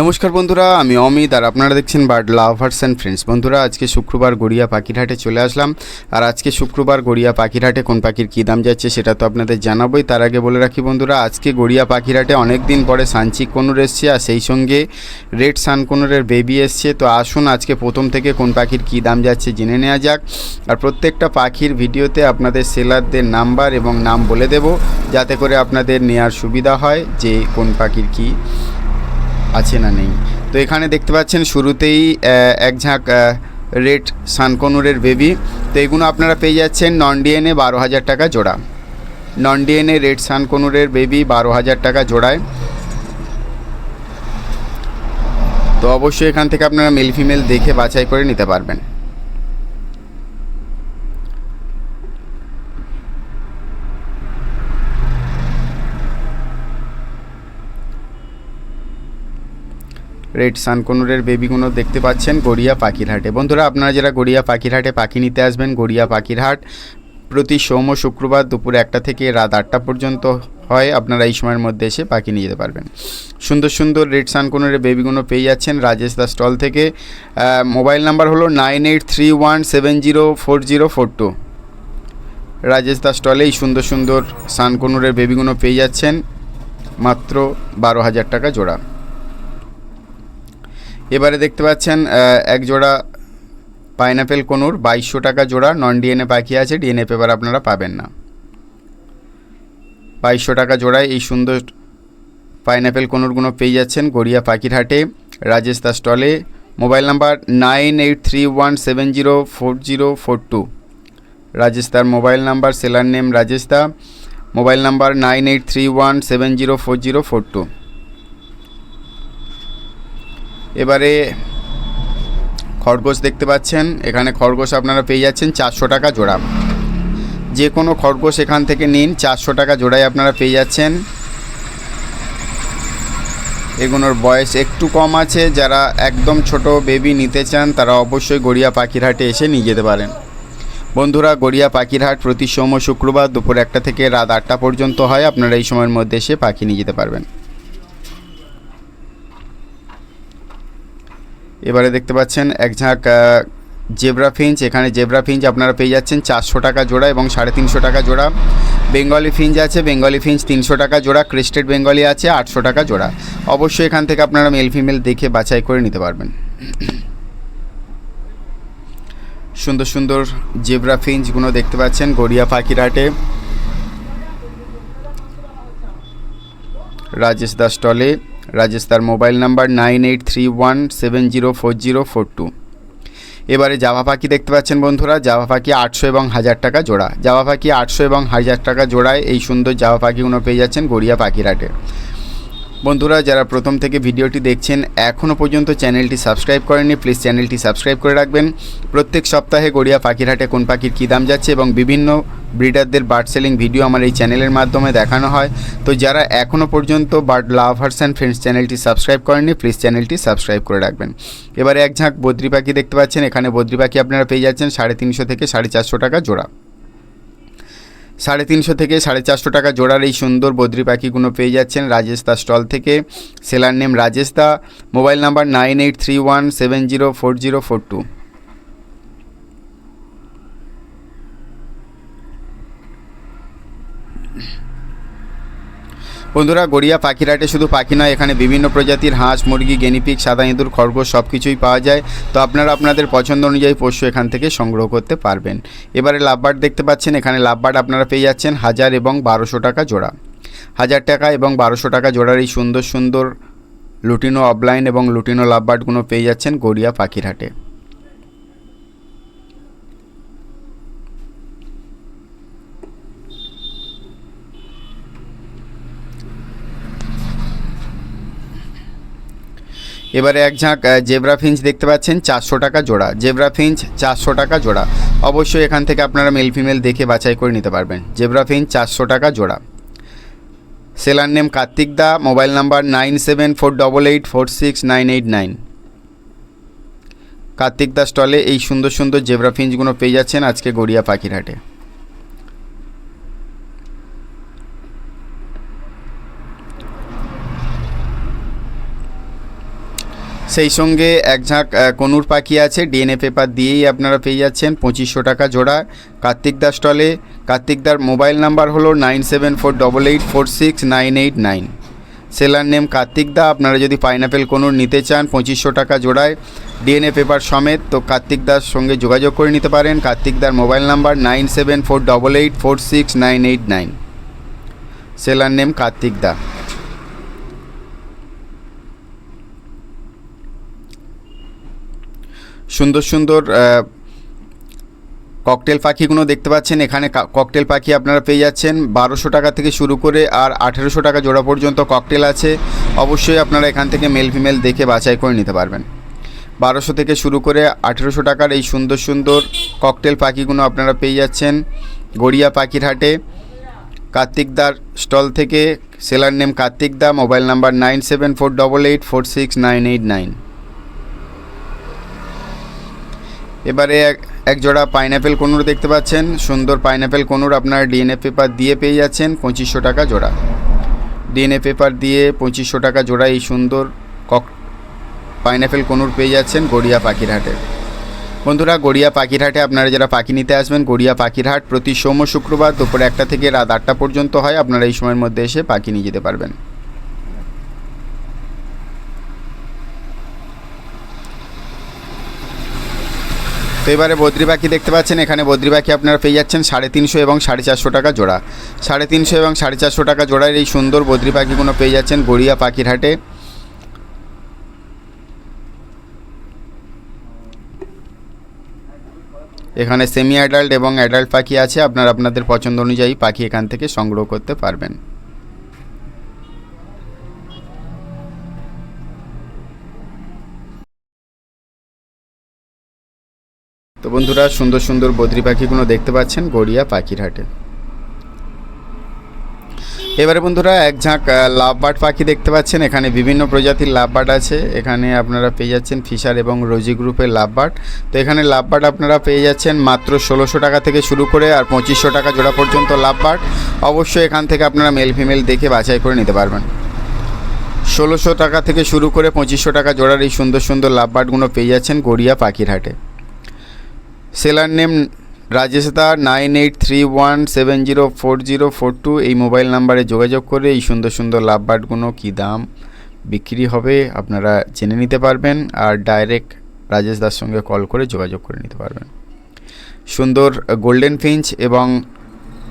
নমস্কার বন্ধুরা, আমি অমিত আর আপনারা দেখছেন বার্ড লাভার্স অ্যান্ড ফ্রেন্ডস বন্ধুরা, আজকে শুক্রবার গড়িয়া পাখিরহাটে চলে আসলাম। আর আজকে শুক্রবার গড়িয়া পাখিরহাটে কোন পাখির কী দাম যাচ্ছে সেটা তো আপনাদের জানাবোই। তার আগে বলে রাখি বন্ধুরা, আজকে গড়িয়া পাখিরহাটে অনেক দিন পরে সানচিক কনুর এসছে আর সেই সঙ্গে রেড সানকনুরের বেবি এসছে। তো আসুন আজকে প্রথম থেকে কোন পাখির কী দাম যাচ্ছে জেনে নেওয়া যাক। আর প্রত্যেকটা পাখির ভিডিওতে আপনাদের সেলারদের নাম্বার এবং নাম বলে দেব, যাতে করে আপনাদের নেওয়ার সুবিধা হয় যে কোন পাখির কী আছে না নেই। তো এখানে দেখতে পাচ্ছেন শুরুতেই এক ঝাঁক রেড সানকনুরের বেবি। তো এগুলো আপনারা পেয়ে যাচ্ছেন নন ডিএনএ বারো হাজার টাকা জোড়া। নন ডিএনএ রেড সানকনুরের বেবি বারো হাজার টাকা জোড়ায়। তো অবশ্যই এখান থেকে আপনারা মেল ফিমেল দেখে বাছাই করে নিতে পারবেন। রেড সানকনুরের বেবিগুলো দেখতে পাচ্ছেন, গড়িয়া পাখিরহাটে। বন্ধুরা, আপনারা যারা গড়িয়া পাখিরহাটে পাখি নিতে আসবেন, গড়িয়া পাখিরহাট প্রতি সোম ও শুক্রবার দুপুর একটা থেকে রাত আটটা পর্যন্ত হয়, আপনারা এই সময়ের মধ্যে এসে পাখি নিয়ে যেতে পারবেন। সুন্দর সুন্দর রেড সানকনুরের বেবিগুলো পেয়ে যাচ্ছেন রাজেশ দা স্টল থেকে। মোবাইল নাম্বার হলো nine eight three one seven zero four zero four two. Rajesh da স্টলে এই সুন্দর সুন্দর সানকনুরের বেবিগুলো পেয়ে যাচ্ছেন, মাত্র বারো হাজার টাকা জোড়া। এবারে দেখতে পাচ্ছেন এক জোড়া পাইনাপেল কনুর, বাইশশো টাকা জোড়া নন ডিএনএ পাখি আছে ডিএনএ পেপার আপনারা পাবেন না। বাইশশো টাকা জোড়ায় এই সুন্দর পাইনাপেল কনুরগুলো পেয়ে যাচ্ছেন গড়িয়া পাখির হাটে রাজেশ দা স্টলে। Mobile number nine eight three one seven zero four zero four two. Rajesh দার mobile number, seller name Rajesh da. Mobile number nine eight three one seven zero four zero four two. এবারে খরগোশ দেখতে পাচ্ছেন। এখানে খরগোশ আপনারা পেয়ে যাচ্ছেন চারশো টাকা জোড়া। যে কোনো খরগোশ এখান থেকে নিন, চারশো টাকা জোড়ায় আপনারা পেয়ে যাচ্ছেন। এগুলোর বয়স একটু কম আছে, যারা একদম ছোট বেবি নিতে চান, তারা অবশ্যই গড়িয়া পাখিরহাটে এসে নিয়ে যেতে পারেন। বন্ধুরা, গড়িয়া পাখিরহাট প্রতি সোম শুক্রবার দুপুর একটা থেকে রাত আটটা পর্যন্ত হয়। আপনারা এই সময়ের মধ্যে এসে পাখি নিয়ে যেতে পারবেন। এবারে দেখতে পাচ্ছেন এক ঝাঁক জেব্রা ফিঞ্চ। এখানে জেব্রা ফিঞ্চ আপনারা পেয়ে যাচ্ছেন চারশো টাকা জোড়া এবং সাড়ে তিনশো টাকা জোড়া। বেঙ্গলি ফিঞ্চ আছে, বেঙ্গলি ফিঞ্চ তিনশো টাকা জোড়া। ক্রিস্টেড বেঙ্গলি আছে, আটশো টাকা জোড়া। অবশ্যই এখান থেকে আপনারা মেল ফিমেল দেখে বাছাই করে নিতে পারবেন। সুন্দর সুন্দর জেব্রা ফিঞ্চগুলো দেখতে পাচ্ছেন গড়িয়া পাখিরাটে রাজেশ দাস স্টলে রাজেশ, তার mobile number nine eight three one seven zero four zero four two. এবারে জাভা পাখি দেখতে পাচ্ছেন বন্ধুরা, জাভা পাখি আটশো এবং হাজার টাকা জোড়া। জাভা পাখি আটশো এবং হাজার টাকা জোড়ায় এই সুন্দর জাভা পাখিগুলো পেয়ে যাচ্ছেন গড়িয়া পাখিরহাটে বন্ধুরা, যারা প্রথম থেকে ভিডিওটি দেখছেন এখনও পর্যন্ত চ্যানেলটি সাবস্ক্রাইব করেননি, প্লিজ চ্যানেলটি সাবস্ক্রাইব করে রাখবেন। প্রত্যেক সপ্তাহে গড়িয়া পাখিরহাটে কোন পাখির কী দাম যাচ্ছে এবং বিভিন্ন ব্রিডারদের বার্ড সেলিং ভিডিও আমার এই চ্যানেলের মাধ্যমে দেখানো হয়। তো যারা এখনও পর্যন্ত বার্ড লাভার্স অ্যান্ড ফ্রেন্ডস চ্যানেলটি সাবস্ক্রাইব করেননি, প্লিজ চ্যানেলটি সাবস্ক্রাইব করে রাখবেন। এবারে এক ঝাঁক বদ্রি পাখি দেখতে পাচ্ছেন, এখানে বদ্রি পাখি আপনারা পেয়ে যাচ্ছেন সাড়ে তিনশো থেকে সাড়ে চারশো টাকা জোড়া। সাড়ে তিনশো থেকে সাড়ে চারশো টাকা জোড়ার এই সুন্দর বদ্রি পাখিগুলো পেয়ে যাচ্ছেন রাজেশ দা স্টল থেকে। Seller name Rajesh da. Mobile number nine eight three one seven zero four zero four two. বন্ধুরা, গড়িয়া পাখিরহাটে শুধু পাখি নয়, এখানে বিভিন্ন প্রজাতির হাঁস, মুরগি গেনিপিক সাদা ইঁদুর, খরগোশ সব কিছুই পাওয়া যায়। তো আপনারা আপনাদের পছন্দ অনুযায়ী পশু এখান থেকে সংগ্রহ করতে পারবেন। এবারে লাভবার্ড দেখতে পাচ্ছেন, এখানে লাভবার্ড আপনারা পেয়ে যাচ্ছেন হাজার এবং বারোশো টাকা জোড়া। হাজার টাকা এবং বারোশো টাকা জোড়ার এই সুন্দর সুন্দর লুটিনো অফলাইন এবং লুটিনো লাভবার্ডগুলো পেয়ে যাচ্ছেন গড়িয়া পাখিরহাটে এবারে এক ঝাঁক জেব্রা ফিঞ্চ দেখতে পাচ্ছেন, চারশো টাকা জোড়া। জেব্রা ফিঞ্চ, চারশো টাকা জোড়া। অবশ্যই এখান থেকে আপনারা মেল ফিমেল দেখে বাছাই করে নিতে পারবেন। জেব্রা ফিঞ্চ, চারশো টাকা জোড়া। Seller name Kartik da, mobile number nine seven four double eight four six nine eight nine. Kartik da স্টলে এই সুন্দর সুন্দর জেব্রা ফিঞ্চগুলো পেয়ে যাচ্ছেন আজকে গড়িয়া পাখিরহাটে। সেই সঙ্গে এক ঝাঁক কনুর পাখি আছে। ডিএনএ পেপার দিয়েই আপনারা পেয়ে যাচ্ছেন পঁচিশশো টাকা জোড়া। কার্তিক দাস স্টলে। কার্তিক দার মোবাইল নাম্বার হলো nine seven four double eight four six nine eight nine. Seller name Kartik da. আপনারা যদি পাইনাপেল কনুর নিতে চান পঁচিশশো টাকা জোড়ায় ডিএনএ পেপার সমেত, তো কার্তিক দার সঙ্গে যোগাযোগ করে নিতে পারেন। কার্তিক দার mobile number nine seven four double eight four six nine eight nine. Seller name Kartik da. সুন্দর সুন্দর ককটেল পাখিগুলো দেখতে পাচ্ছেন। এখানে ককটেল পাখি আপনারা পেয়ে যাচ্ছেন। বারোশো টাকা থেকে শুরু করে আর আঠেরোশো টাকা জোড়া পর্যন্ত ককটেল আছে। অবশ্যই আপনারা এখান থেকে মেল ফিমেল দেখে বাছাই করে নিতে পারবেন। বারোশো থেকে শুরু করে আঠেরোশো টাকার এই সুন্দর সুন্দর ককটেল পাখিগুলো আপনারা পেয়ে যাচ্ছেন। গড়িয়া পাখির হাটে। কার্তিকদার স্টল থেকে, seller name Kartikda mobile number nine seven four double eight four six nine eight nine. এবারে এক জোড়া পাইনাপেল কোনুর দেখতে পাচ্ছেন। সুন্দর পাইনাপেল কোনুর আপনার ডিএনএ পেপার দিয়ে পেয়ে যাচ্ছেন পঁচিশশো টাকা জোড়া। ডিএনএ পেপার দিয়ে পঁচিশশো টাকা জোড়া এই সুন্দর কক পাইনাপেল কোনুর পেয়ে যাচ্ছেন গড়িয়া পাখিরহাটে। বন্ধুরা, গড়িয়া পাখিরহাটে আপনারা যারা পাখি নিতে আসবেন, গড়িয়া পাখিরহাট প্রতি সোম শুক্রবার দুপুর একটা থেকে রাত আটটা পর্যন্ত হয়। আপনারা এই সময়ের মধ্যে এসে পাখি নিয়ে যেতে পারবেন। তো এবারে বদ্রি পাখি দেখতে পাচ্ছেন, এখানে বদ্রি পাখি আপনারা পেয়ে যাচ্ছেন সাড়ে তিনশো এবং সাড়ে চারশো টাকা জোড়া। সাড়ে তিনশো এবং সাড়ে চারশো টাকা জোড়ার এই সুন্দর বদ্রি পাখিগুলো পেয়ে যাচ্ছেন গড়িয়া পাখির হাটে এখানে সেমি অ্যাডাল্ট এবং অ্যাডাল্ট পাখি আছে, আপনারা আপনাদের পছন্দ অনুযায়ী পাখি এখান থেকে সংগ্রহ করতে পারবেন। বন্ধুরা, সুন্দর সুন্দর বদ্রি পাখিগুলো দেখতে পাচ্ছেন গড়িয়া পাখির হাটে এবারে বন্ধুরা, এক ঝাঁক লাভ বার্ড পাখি দেখতে পাচ্ছেন। এখানে বিভিন্ন প্রজাতির লাভ বার্ড আছে। এখানে আপনারা পেয়ে যাচ্ছেন ফিশার এবং রোজি গ্রুপের লাভ বার্ড তো এখানে লাভ বার্ড আপনারা পেয়ে যাচ্ছেন মাত্র ষোলোশো টাকা থেকে শুরু করে আর পঁচিশশো টাকা জোড়া পর্যন্ত লাভ বার্ড অবশ্যই এখান থেকে আপনারা মেল ফিমেল দেখে বাছাই করে নিতে পারবেন। ষোলোশো টাকা থেকে শুরু করে পঁচিশশো টাকা জোড়ার এই সুন্দর সুন্দর লাভ বার্ডগুলো পেয়ে যাচ্ছেন গড়িয়া পাখির হাটে seller name Rajesh da nine eight three one seven zero four zero four two. এই মোবাইল নাম্বারে যোগাযোগ করে এই সুন্দর সুন্দর লাভ বার্ডগুলো কী দাম বিক্রি হবে আপনারা জেনে নিতে পারবেন আর ডাইরেক্ট রাজেশ দার সঙ্গে কল করে যোগাযোগ করে নিতে পারবেন। সুন্দর গোল্ডেন ফিঞ্চ এবং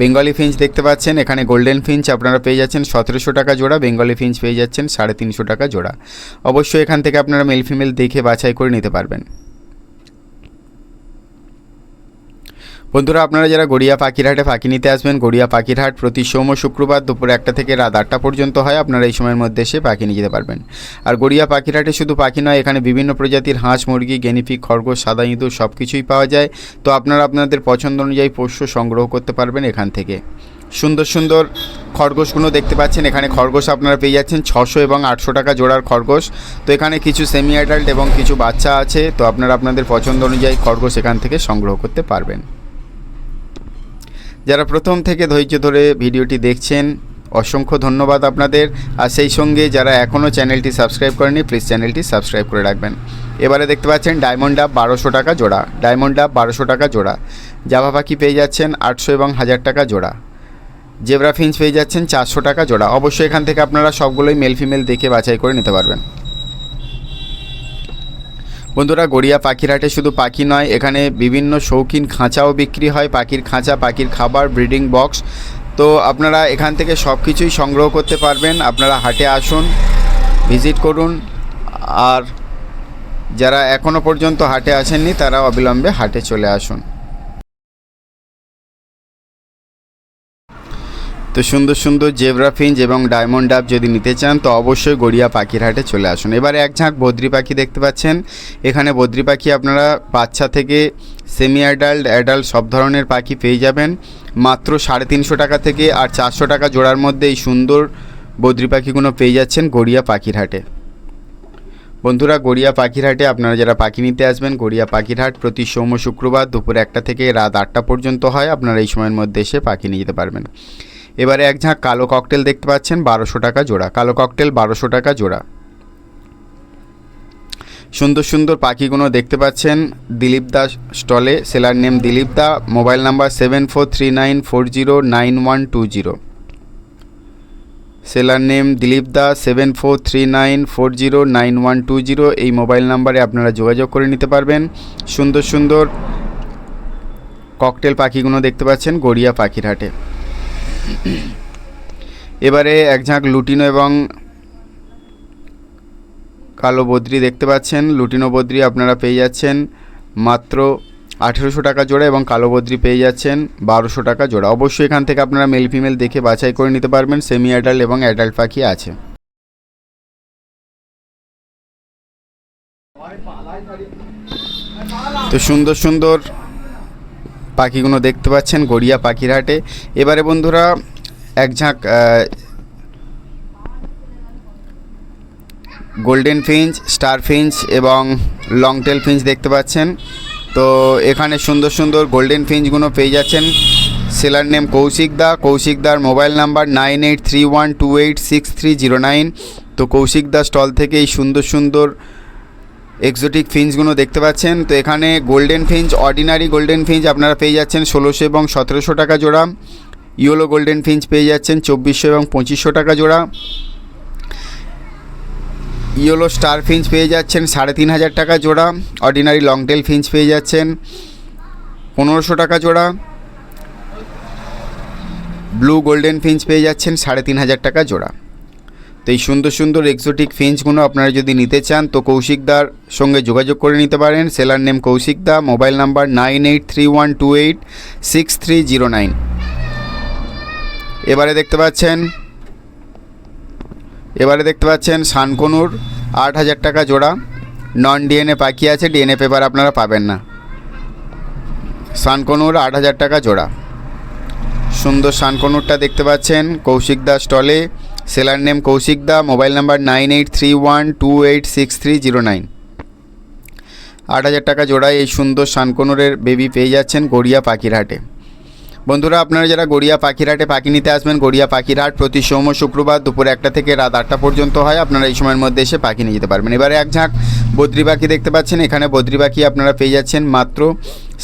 বেঙ্গলি ফিঞ্চ দেখতে পাচ্ছেন। এখানে গোল্ডেন ফিঞ্চ আপনারা পেয়ে যাচ্ছেন সতেরোশো টাকা জোড়া, বেঙ্গলি ফিঞ্চ পেয়ে যাচ্ছেন সাড়ে তিনশো টাকা জোড়া। অবশ্যই এখান থেকে আপনারা মেল ফিমেল দেখে বাছাই করে নিতে পারবেন। বন্ধুরা, আপনারা যারা গড়িয়া পাখিরহাটে পাখি নিতে আসবেন, গড়িয়া পাখিরহাট প্রতি সোম শুক্রবার দুপুর একটা থেকে রাত আটটা পর্যন্ত হয়, আপনারা এই সময়ের মধ্যে এসে পাখি নিয়ে যেতে পারবেন। আর গড়িয়া পাখিরহাটে শুধু পাখি নয়, এখানে বিভিন্ন প্রজাতির হাঁস, মুরগি গেনিফিক খরগোশ, সাদা ইঁদুর সব কিছুই পাওয়া যায়। তো আপনারা আপনাদের পছন্দ অনুযায়ী পোষ্য সংগ্রহ করতে পারবেন এখান থেকে। সুন্দর সুন্দর খরগোশগুলো দেখতে পাচ্ছেন, এখানে খরগোশ আপনারা পেয়ে যাচ্ছেন ছশো এবং আটশো টাকা জোড়ার খরগোশ। তো এখানে কিছু সেমি অ্যাডাল্ট এবং কিছু বাচ্চা আছে, তো আপনারা আপনাদের পছন্দ অনুযায়ী খরগোশ এখান থেকে সংগ্রহ করতে পারবেন। যারা প্রথম থেকে ধৈর্য ধরে ভিডিওটি দেখছেন, অসংখ্য ধন্যবাদ আপনাদের। আর সেই সঙ্গে যারা এখনও চ্যানেলটি সাবস্ক্রাইব করেনি প্লিজ চ্যানেলটি সাবস্ক্রাইব করে রাখবেন। এবারে দেখতে পাচ্ছেন ডায়মন্ড ডাব বারোশো টাকা জোড়া। ডায়মন্ড ডাব বারোশো টাকা জোড়া। জাভা পাখি পেয়ে যাচ্ছেন আটশো এবং হাজার টাকা জোড়া। জেব্রা ফিঞ্চ পেয়ে যাচ্ছেন চারশো টাকা জোড়া। অবশ্যই এখান থেকে আপনারা সবগুলোই মেল ফিমেল দেখে বাছাই করে নিতে পারবেন। বন্ধুরা গড়িয়া পাখির হাটে শুধু পাখি নয়, এখানে বিভিন্ন শৌখিন খাঁচাও বিক্রি হয়। পাখির খাঁচা, পাখির খাবার, ব্রিডিং বক্স। তো আপনারা এখান থেকে সব কিছুই সংগ্রহ করতে পারবেন। আপনারা হাটে আসুন, ভিজিট করুন। আর যারা এখনও পর্যন্ত হাটে আসেননি, তারা অবিলম্বে হাটে চলে আসুন। তো সুন্দর সুন্দর জেব্রা ফিঞ্চ এবং ডায়মন্ড ডাব যদি নিতে চান, তো অবশ্যই গড়িয়া পাখির হাটে চলে আসুন। এবারে এক ঝাঁক বদ্রি পাখি দেখতে পাচ্ছেন। এখানে বদ্রি পাখি আপনারা বাচ্চা থেকে সেমি অ্যাডাল্ট অ্যাডাল্ট সব ধরনের পাখি পেয়ে যাবেন। মাত্র সাড়ে তিনশো টাকা থেকে আর চারশো টাকা জোড়ার মধ্যে এই সুন্দর বদ্রি পাখিগুলো পেয়ে যাচ্ছেন গড়িয়া পাখির হাটে। বন্ধুরা, গড়িয়া পাখির হাটে আপনারা যারা পাখি নিতে আসবেন, গড়িয়া পাখির হাট প্রতি সোম শুক্রবার দুপুর একটা থেকে রাত আটটা পর্যন্ত হয়। আপনারা এই সময়ের মধ্যে এসে পাখি নিয়ে যেতে পারবেন। এবারে এক ঝাঁক কালো ককটেল দেখতে পাচ্ছেন, বারোশো টাকা জোড়া। কালো ককটেল, বারোশো টাকা জোড়া। সুন্দর সুন্দর পাখিগুলো দেখতে পাচ্ছেন দিলীপ দা স্টলে। Seller name Dilip da. Mobile number seven four three nine four zero nine one two zero. Seller name Dilip da seven four three nine four zero nine one two zero. এই মোবাইল নাম্বারে আপনারা যোগাযোগ করে নিতে পারবেন। সুন্দর সুন্দর cocktail পাখিগুলো দেখতে পাচ্ছেন গড়িয়া পাখির হাটে। এবারে এক ঝাঁক লুটিনো এবং কালো বদ্রি দেখতে পাচ্ছেন। লুটিনো বদ্রি আপনারা পেয়ে যাচ্ছেন মাত্র আঠেরোশো টাকা জোড়া এবং কালো বদ্রি পেয়ে যাচ্ছেন বারোশো টাকা জোড়া। অবশ্যই এখান থেকে আপনারা মেল ফিমেল দেখে বাছাই করে নিতে পারবেন। সেমি অ্যাডাল্ট এবং অ্যাডাল্ট পাখি আছে। তো সুন্দর সুন্দর পাখিগুলো দেখতে পাচ্ছেন, গড়িয়া পাখির হাটে এবারে বন্ধুরা, এক ঝাঁক গোল্ডেন ফিঞ্চ স্টার ফিঞ্চ এবং লং টেল ফিঞ্চ দেখতে পাচ্ছেন। তো এখানে সুন্দর সুন্দর গোল্ডেন ফিঞ্চগুলো পেয়ে যাচ্ছেন। Seller name Koushik da. Kaushik দার mobile number nine eight three one two eight six three zero nine. তো কৌশিক দা স্টল থেকে এই সুন্দর সুন্দর এক্সোটিক ফিঞ্চগুলো দেখতে পাচ্ছেন। তো এখানে golden finch ordinary golden finch আপনারা পেয়ে যাচ্ছেন ষোলোশো এবং সতেরোশো টাকা জোড়া। ইয়েলো গোল্ডেন ফিঞ্চ পেয়ে যাচ্ছেন চব্বিশশো এবং পঁচিশশো টাকা জোড়া। ইয়েলো স্টার ফিঞ্চ পেয়ে যাচ্ছেন সাড়ে তিন হাজার টাকা জোড়া। অর্ডিনারি লংটেল ফিঞ্চ পেয়ে যাচ্ছেন পনেরোশো টাকা জোড়া। ব্লু গোল্ডেন ফিঞ্চ পেয়ে যাচ্ছেন সাড়ে তিন হাজার টাকা জোড়া। তো এই সুন্দর সুন্দর এক্সোটিক ফিঞ্চগুলো আপনারা যদি নিতে চান, তো কৌশিকদার সঙ্গে যোগাযোগ করে নিতে পারেন। Seller name Koushikda mobile number nine eight three one two eight six three zero nine. এবারে দেখতে পাচ্ছেন, এবারে দেখতে পাচ্ছেন শানকনুর আট হাজার টাকা জোড়া। নন ডিএনএ পাখি আছে, ডিএনএ পেপার আপনারা পাবেন না। শানকনুর আট হাজার টাকা জোড়া। সুন্দর শানকনুরটা দেখতে পাচ্ছেন, কৌশিক দা স্টলে। Seller name Koushik da, mobile number nine eight three one two eight six three zero nine. আট হাজার টাকা জোড়ায় এই সুন্দর শানকনুরের বেবি পেয়ে যাচ্ছেন গড়িয়া পাখির হাটে বন্ধুরা, আপনারা যারা গড়িয়া পাখিরহাটে পাখি নিতে আসবেন, গড়িয়া পাখিরহাট প্রতি সোম শুক্রবার দুপুর একটা থেকে রাত আটটা পর্যন্ত হয়। আপনারা এই সময়ের মধ্যে এসে পাখি নিয়ে যেতে পারবেন। এবারে এক ঝাঁক বদ্রি পাখি দেখতে পাচ্ছেন। এখানে বদ্রি পাখি আপনারা পেয়ে যাচ্ছেন মাত্র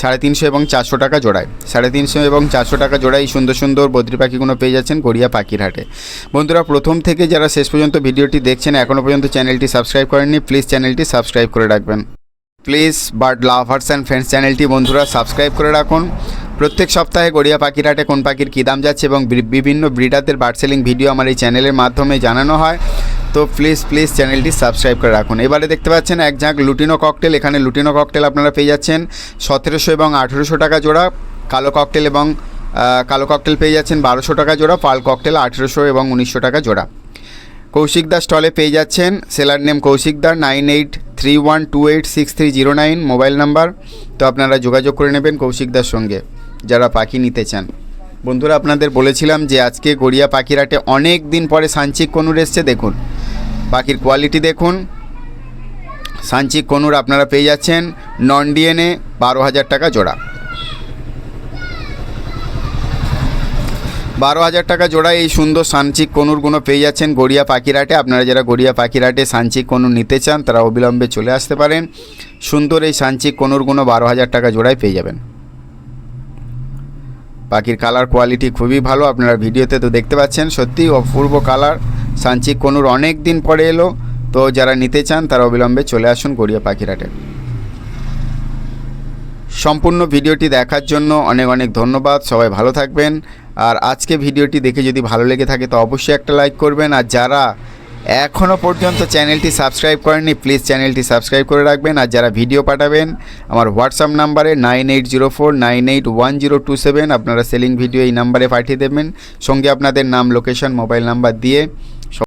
সাড়ে তিনশো এবং চারশো টাকা জোড়ায়। সাড়ে তিনশো এবং চারশো টাকা জোড়ায় এই সুন্দর সুন্দর বদ্রি পাখিগুলো পেয়ে যাচ্ছেন গড়িয়া পাখিরহাটে। বন্ধুরা, প্রথম থেকে যারা শেষ পর্যন্ত ভিডিওটি দেখছেন এখনও পর্যন্ত চ্যানেলটি সাবস্ক্রাইব করেননি, প্লিজ চ্যানেলটি সাবস্ক্রাইব করে রাখবেন। Please bird lovers and friends চ্যানেলটি বন্ধুরা সাবস্ক্রাইব করে রাখুন। প্রত্যেক সপ্তাহে গড়িয়া পাখিরহাটে কোন পাখির কী দাম যাচ্ছে এবং বিভিন্ন ব্রিডারদের বার্ড সেলিং ভিডিও আমার এই চ্যানেলের মাধ্যমে জানানো হয়। তো প্লিজ প্লিজ চ্যানেলটি সাবস্ক্রাইব করে রাখুন। এবারে দেখতে পাচ্ছেন এক ঝাঁক লুটিনো ককটেল। এখানে লুটিনো ককটেল আপনারা পেয়ে যাচ্ছেন সতেরোশো এবং আঠেরোশো টাকা জোড়া, কালো ককটেল এবং কালো ককটেল পেয়ে যাচ্ছেন বারোশো টাকা জোড়া, পাল ককটেল আঠেরোশো এবং উনিশশো টাকা জোড়া। কৌশিকদার স্টলে পেয়ে যাচ্ছেন। Seller name কৌশিকদার nine eight three one two eight six three zero nine mobile number. তো আপনারা যোগাযোগ করে নেবেন কৌশিকদার সঙ্গে, যারা পাখি নিতে চান। বন্ধুরা, আপনাদের বলেছিলাম যে আজকে গড়িয়া পাখিরাটে অনেক দিন পরে সাঞ্চিক কনুর এসছে, দেখুন। পাখির কোয়ালিটি দেখুন। সাঞ্চিক কনুর আপনারা পেয়ে যাচ্ছেন নন ডিএনএ, বারো হাজার টাকা জোড়া। বারো হাজার টাকা জোড়া এই সুন্দর সানচিক কনুরগুলো পেয়ে যাচ্ছেন গড়িয়া পাখিরাটে। আপনারা যারা গড়িয়া পাখিরাটে সানচিক কনুর নিতে চান, তারা অবিলম্বে চলে আসতে পারেন। সুন্দর এই সানচিক কনুর কনুরগুলো বারো হাজার টাকা জোড়ায় পেয়ে যাবেন। পাখির কালার কোয়ালিটি খুবই ভালো, আপনারা ভিডিওতে তো দেখতে পাচ্ছেন, সত্যি অপূর্ব কালার। সানচিক কনুর অনেক দিন পরে এলো, তো যারা নিতে চান, তারা অবিলম্বে চলে আসুন গড়িয়া পাখিরাটে। সম্পূর্ণ ভিডিওটি দেখার জন্য অনেক অনেক ধন্যবাদ, সবাই ভালো থাকবেন। আর আজকে ভিডিওটি দেখে যদি ভালো লেগে থাকে, তো অবশ্যই একটা লাইক করবেন। আর যারা এখনও পর্যন্ত চ্যানেলটি সাবস্ক্রাইব করেননি, প্লিজ চ্যানেলটি সাবস্ক্রাইব করে রাখবেন। আর যারা ভিডিও পাঠাবেন, আমার হোয়াটসঅ্যাপ নাম্বারে nine eight zero four, nine eight one zero two seven, আপনারা সেলিং ভিডিও এই নাম্বারে পাঠিয়ে দেবেন। সঙ্গে আপনাদের নাম, লোকেশন, মোবাইল নাম্বার দিয়ে